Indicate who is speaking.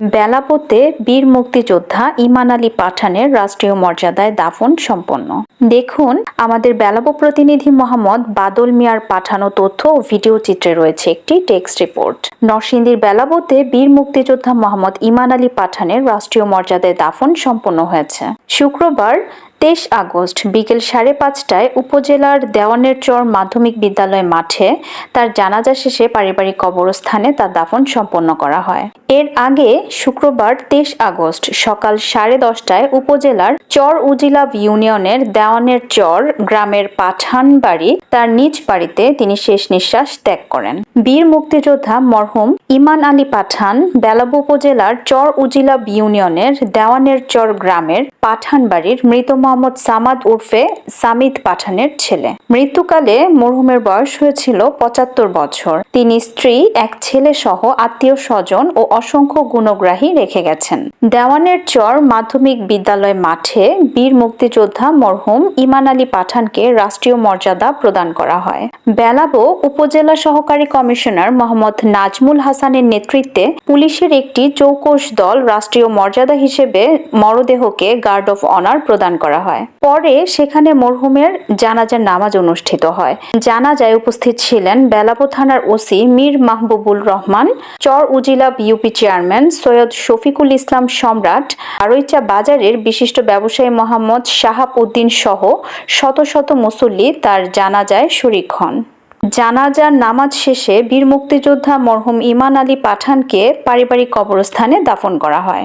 Speaker 1: বেলাপোতে বীর মুক্তিযোদ্ধা ইমান আলী পাঠানের রাষ্ট্রীয় মর্যাদায় দাফন সম্পন্ন। দেখুন, আমাদের বেলাপো প্রতিনিধি মোহাম্মদ বাদল মিয়ার পাঠানো তথ্য ও ভিডিও চিত্রে রয়েছে একটি টেক্সট রিপোর্ট। নরসিংদীর বেলাপোতে বীর মুক্তিযোদ্ধা মোহাম্মদ ইমান আলী পাঠানের রাষ্ট্রীয় মর্যাদায় দাফন সম্পন্ন হয়েছে। শুক্রবার তেইশ আগস্ট বিকেল সাড়ে পাঁচটায় উপজেলার দেওয়ানের চর মাধ্যমিক বিদ্যালয় মাঠে তার জানাজা শেষে পারিবারিক কবরস্থানে তার দাফন সম্পন্ন করা হয়। এর আগে শুক্রবার তেইশ আগস্ট সকাল সাড়ে দশটায় উপজেলার চর উজিলা ইউনিয়নের দেওয়ানের চর গ্রামের পাঠান বাড়ি তার নিজ বাড়িতে তিনি শেষ নিঃশ্বাস ত্যাগ করেন। বীর মুক্তিযোদ্ধা মরহুম ইমান আলী পাঠান বেলাবু উপজেলার চর উজিলা ইউনিয়নের দেওয়ানের চর গ্রামের পাঠান বাড়ির মৃত মোহাম্মদ সামাদ উর্ফে সামিদ পাঠানের ছেলে। মৃত্যুকালে মরহুমের বয়স হয়েছিল পঁচাত্তর বছর। তিনি স্ত্রী, এক ছেলে সহ আত্মীয় স্বজন ও অসংখ্য গুণগ্রাহী রেখে গেছেন। দেওয়ানের চর মাধ্যমিক বিদ্যালয় মাঠে বীর মুক্তিযোদ্ধা মরহুম ইমান আলী পাঠানকে রাষ্ট্রীয় মর্যাদা প্রদান করা হয়। বেলাবো উপজেলা সহকারী কমিশনার মোহাম্মদ নাজমুল হাসানের নেতৃত্বে পুলিশের একটি চৌকস দল রাষ্ট্রীয় মর্যাদা হিসেবে মরদেহকে গার্ড অফ অনার প্রদান করা হয়। পরে সেখানে মরহুমের জানাজার নামাজ অনুষ্ঠিত হয়। জানাজায় উপস্থিত ছিলেন বেলাবো থানার OC Mir Mahbubul Rahman, Char Ujila UP chairman Syed Shafiqul Islam Samrat Araicha বাজারের বিশিষ্ট ব্যবসায়ী মোহাম্মদ শাহাব উদ্দিন সহ শত শত মুসল্লি তার জানাজায় শরিক হন। জানাজার নামাজ শেষে বীর মুক্তিযোদ্ধা মরহুম ইমান আলী পাঠানকে পারিবারিক কবরস্থানে দাফন করা হয়।